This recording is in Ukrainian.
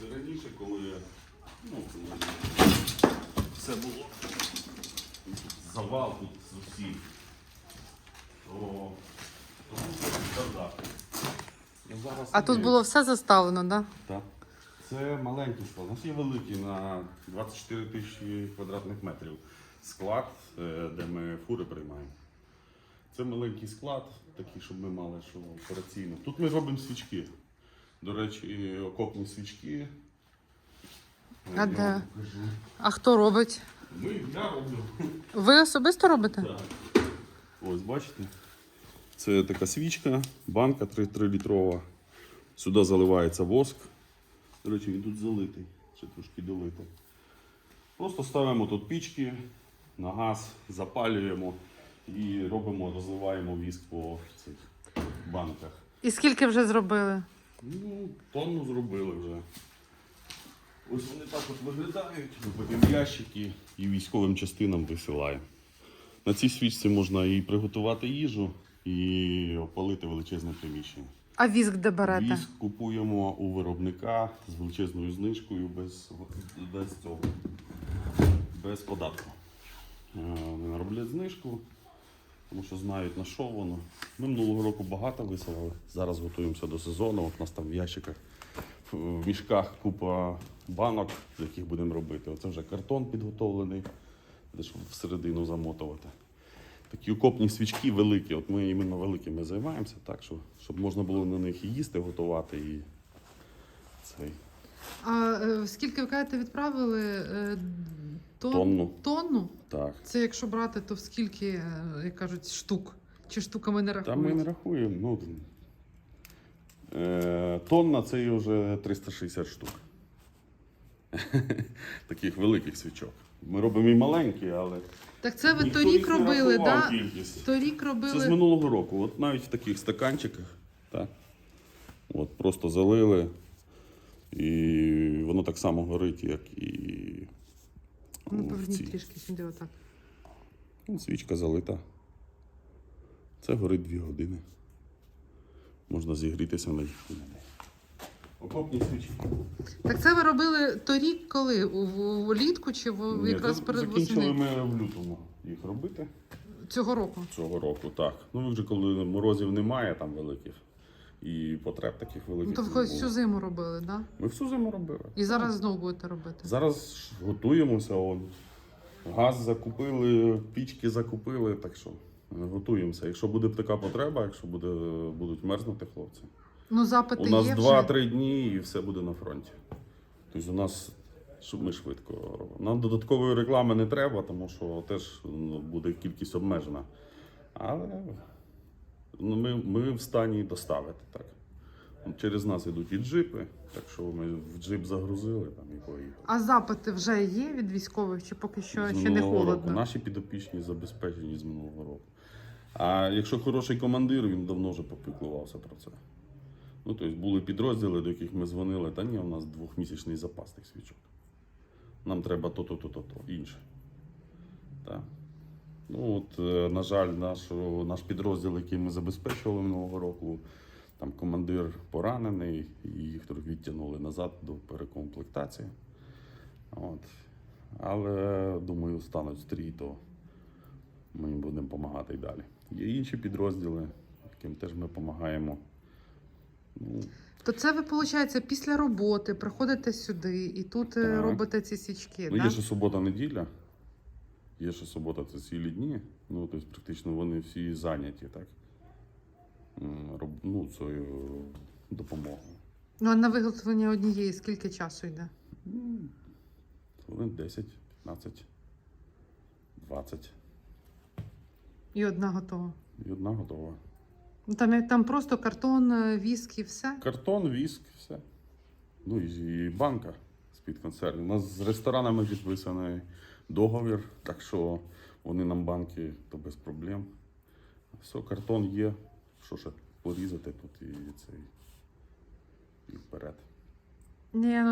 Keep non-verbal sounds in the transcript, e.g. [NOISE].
Це раніше, коли, ну, коли все було завал тут з усім, то, зараз А тут є. було все заставлено, так? Да? Так. Це маленький склад. У нас є великий на 24 тисячі квадратних метрів склад, е, де ми фури приймаємо. Це маленький склад, такий, щоб ми мали, що операційно. Тут ми робимо свічки. До речі, окопні свічки. А Я де? вам покажу. А хто робить? Ми, я роблю. Ви особисто робите? Так. Ось бачите. Це така свічка, банка 3-літрова. Сюди заливається воск. До речі, він тут залитий, ще трошки долитий. Просто ставимо тут пічки на газ, запалюємо і робимо, розливаємо віск по цих банках. І скільки вже зробили? Ну, тонну зробили вже. Ось вони так от виглядають, ми потім ящики і військовим частинам висилаємо. На цій свічці можна і приготувати їжу, і опалити величезне приміщення. А віск де берете? Віск купуємо у виробника з величезною знижкою без, без цього, без податку. Е, Вони роблять знижку, тому що знають на що воно. Ми минулого року багато висилали. Зараз готуємося до сезону. От у нас там в ящиках, в мішках купа банок, з яких будемо робити. Оце вже картон підготовлений, де щоб всередину замотувати. Такі окопні свічки великі. От ми іменно великими займаємося, так що щоб можна було на них і їсти готувати, і цей А е, скільки ви кажете, відправили? Е, тон- Тонну. Тонну? так. Це якщо брати, то в скільки, е, як кажуть, штук? Чи штуками не Та рахують? ми не рахуємо. Ну, е, тонна це є вже 360 штук. [LAUGHS] Таких великих свічок. Ми робимо і маленькі, але. Так це ви ніхто торік не робили, рахував? Да? кількість. Торік Це з минулого року. От навіть в таких стаканчиках. Так, от просто залили. І воно так само горить, як і. Ну, в поверніть цій. трішки сюди отак. Ну, Свічка залита. Це горить дві години. Можна зігрітися на їх. Окопні свічки. Так це ви робили торік коли? У- Влітку чи в, Ні, якраз перед закінчили восени? ми в лютому їх робити Цього року. цього року, так. Ну вже коли морозів немає там великих і потреб таких великих. Ну, то ви всю зиму робили, так? Да? Ми всю зиму робили. І зараз знову будете робити. Зараз готуємося. Он. Газ закупили, пічки закупили, так що готуємося. Якщо буде така потреба, якщо буде, будуть мерзнути хлопці. Ну, запити У нас є вже. 2-3 дні і все буде на фронті. Тобто у нас, щоб ми швидко робимо. Нам додаткової реклами не треба, тому що теж ну, буде кількість обмежена. Але ми, ми в стані доставити так. Через нас йдуть і джипи, так що ми в джип загрузили там і поїхали. А запити вже є від військових, чи поки що З ще не холодно? Року. Наші підопічні забезпечені з минулого року. А якщо хороший командир, він давно вже попіклувався про це. Ну, тобто були підрозділи, до яких ми дзвонили, та ні, у нас двохмісячний запас тих свічок. Нам треба то-то, то-то, то, інше. Так. Ну, от, е, на жаль, наш, наш підрозділ, який ми забезпечували минулого року, там командир поранений, і їх відтягнули назад до перекомплектації. От. Але думаю, стануть стрій, то ми їм будемо допомагати і далі. Є інші підрозділи, яким теж ми допомагаємо. Ну, То це ви, виходить, після роботи приходите сюди і тут е, Так. робите ці свічки, ну, так? є ще субота-неділя, є ще субота, це цілі дні. Ну, тобто, практично вони всі зайняті, так? Ну, цією допомогою. Ну, а на виготовлення однієї скільки часу йде? Хвилин 10, 15, 20. І одна готова. І одна готова. Ну, Там, там просто картон, е, віск і все. Картон, віск, все. Ну і, і банка з-під консервів. У нас з ресторанами підписаний договір, так що вони нам банки то без проблем. Все, картон є. Що ще порізати тут і цей і вперед. Ні, ну